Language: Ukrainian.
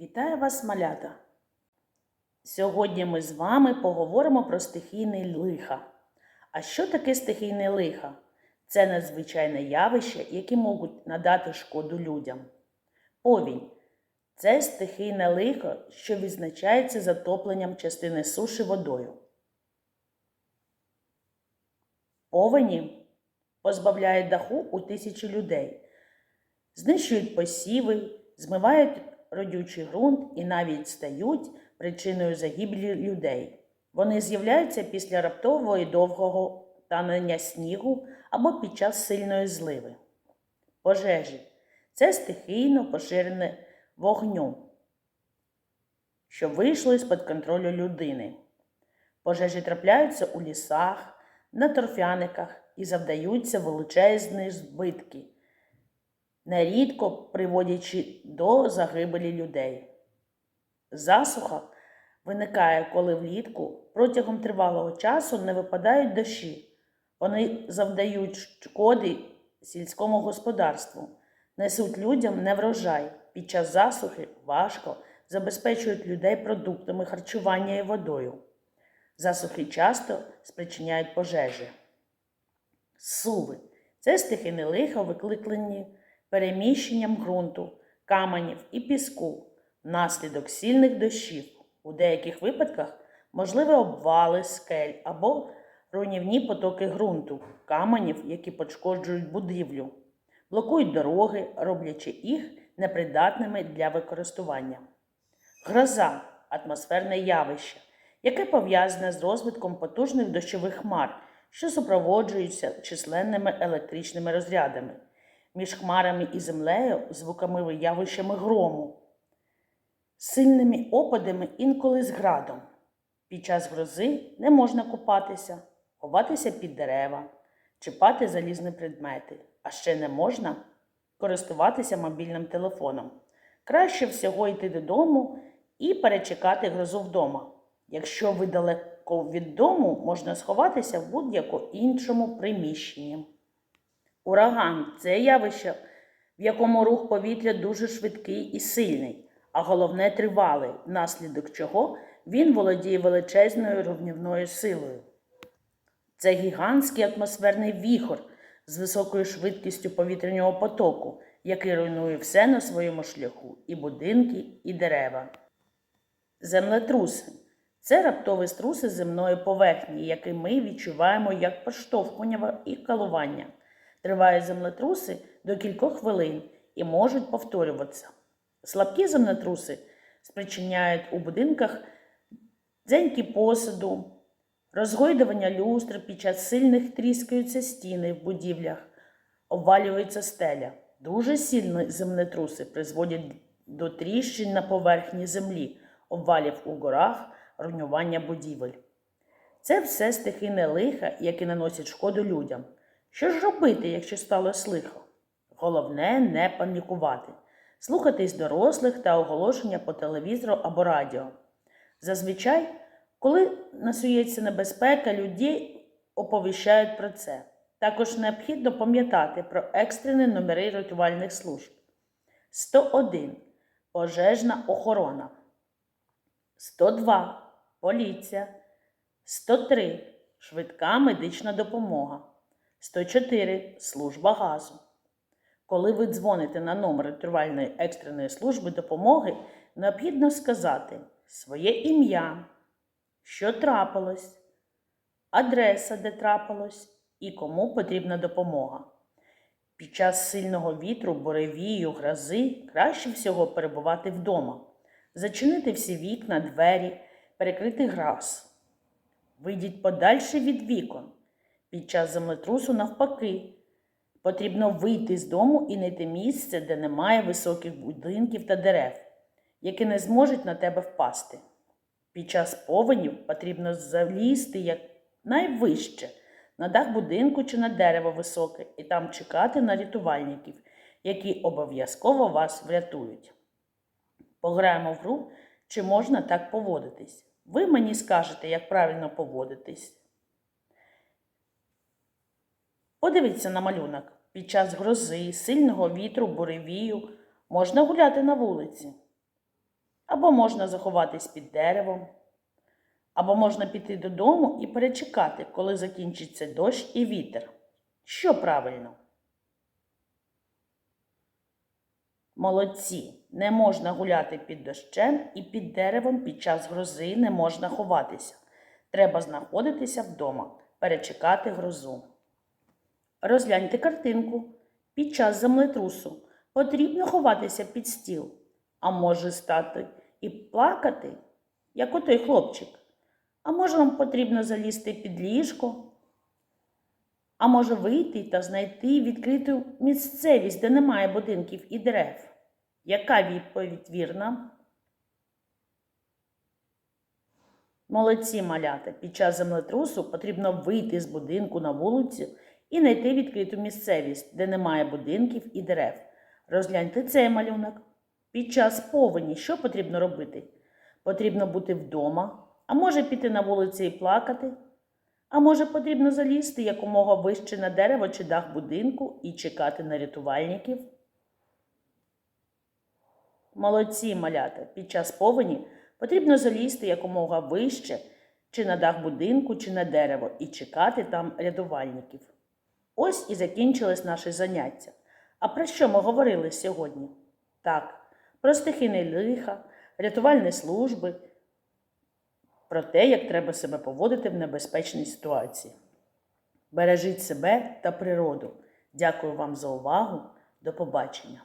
Вітаю вас, малята! Сьогодні ми з вами поговоримо про стихійне лиха. А що таке стихійне лиха? Це надзвичайне явище, які можуть надати шкоду людям. Повінь це стихійне лихо, що відзначається затопленням частини суші водою. Повені позбавляють даху у тисячі людей, знищують посіви, змивають родючий ґрунт і навіть стають причиною загибелі людей. Вони з'являються після раптового і довгого танення снігу або під час сильної зливи. Пожежі це стихійно поширене вогню, що вийшло з-під контролю людини. Пожежі трапляються у лісах, на торфяниках і завдаються величезні збитки, нерідко приводячи до загибелі людей. Засуха виникає, коли влітку протягом тривалого часу не випадають дощі. Вони завдають шкоди сільському господарству, несуть людям неврожай. Під час засухи важко забезпечують людей продуктами харчування і водою. Засухи часто спричиняють пожежі. Суви це стихійне лихо, викликані переміщенням ґрунту, каменів і піску внаслідок сильних дощів. У деяких випадках можливі обвали скель або руйнівні потоки ґрунту, каменів, які пошкоджують будівлю, блокують дороги, роблячи їх непридатними для використання. Гроза атмосферне явище, яке пов'язане з розвитком потужних дощових хмар, що супроводжуються численними електричними розрядами, між хмарами і землею звуковими явищами грому, сильними опадами інколи з градом. Під час грози не можна купатися, ховатися під дерева, чіпати залізні предмети, а ще не можна користуватися мобільним телефоном. Краще всього йти додому і перечекати грозу вдома. Якщо ви далеко від дому, можна сховатися в будь-якому іншому приміщенні. Ураган це явище, в якому рух повітря дуже швидкий і сильний, а головне тривалий, внаслідок чого він володіє величезною рівнівною силою. Це гігантський атмосферний віхор з високою швидкістю повітряного потоку, який руйнує все на своєму шляху і будинки, і дерева. Землетруси це раптові струси земної поверхні, які ми відчуваємо як поштовхування і калування. Тривають землетруси до кількох хвилин і можуть повторюватися. Слабкі землетруси спричиняють у будинках дзеньки посуду, розгойдування люстр під час сильних тріскаються стіни в будівлях, обвалюється стеля. Дуже сильні землетруси призводять до тріщин на поверхні землі, обвалів у горах, руйнування будівель. Це все стихійне лиха, які наносять шкоду людям. Що ж робити, якщо сталося лихо? Головне не панікувати, слухатись дорослих та оголошення по телевізору або радіо. Зазвичай, коли насується небезпека, людей оповіщають про це. Також необхідно пам'ятати про екстрені номери рятувальних служб. 101. Пожежна охорона. 102. Поліція. 103. Швидка медична допомога. 104. Служба газу. Коли ви дзвоните на номер рятувальної екстреної служби допомоги, необхідно сказати своє ім'я, що трапилось, адреса, де трапилось і кому потрібна допомога. Під час сильного вітру, буревію, грози краще всього перебувати вдома, зачинити всі вікна, двері, перекрити граз. Вийдіть подальше від вікон. Під час землетрусу, навпаки, потрібно вийти з дому і знайти місце, де немає високих будинків та дерев, які не зможуть на тебе впасти. Під час повенів потрібно залізти як найвище на дах будинку чи на дерево високе, і там чекати на рятувальників, які обов'язково вас врятують. Пограємо в гру, чи можна так поводитись. Ви мені скажете, як правильно поводитись. Подивіться на малюнок. Під час грози, сильного вітру, буревію можна гуляти на вулиці. Або можна заховатись під деревом, або можна піти додому і перечекати, коли закінчиться дощ і вітер. Що правильно? Молодці, не можна гуляти під дощем і під деревом під час грози не можна ховатися. Треба знаходитися вдома, перечекати грозу. Розгляньте картинку. Під час землетрусу потрібно ховатися під стіл, а може стати і плакати, як отой хлопчик. А може вам потрібно залізти під ліжко? А може вийти та знайти відкриту місцевість, де немає будинків і дерев? Яка відповідь вірна? Молодці малята. Під час землетрусу потрібно вийти з будинку на вулицю і знайти відкриту місцевість, де немає будинків і дерев. Розгляньте цей малюнок. Під час повені що потрібно робити? Потрібно бути вдома, а може піти на вулицю і плакати. А може потрібно залізти якомога вище на дерево чи дах будинку і чекати на рятувальників? Молодці малята. Під час повені потрібно залізти якомога вище чи на дах будинку, чи на дерево і чекати там рятувальників. Ось і закінчилось наше заняття. А про що ми говорили сьогодні? Так, про стихійне лиха, рятувальні служби, про те, як треба себе поводити в небезпечній ситуації. Бережіть себе та природу. Дякую вам за увагу. До побачення!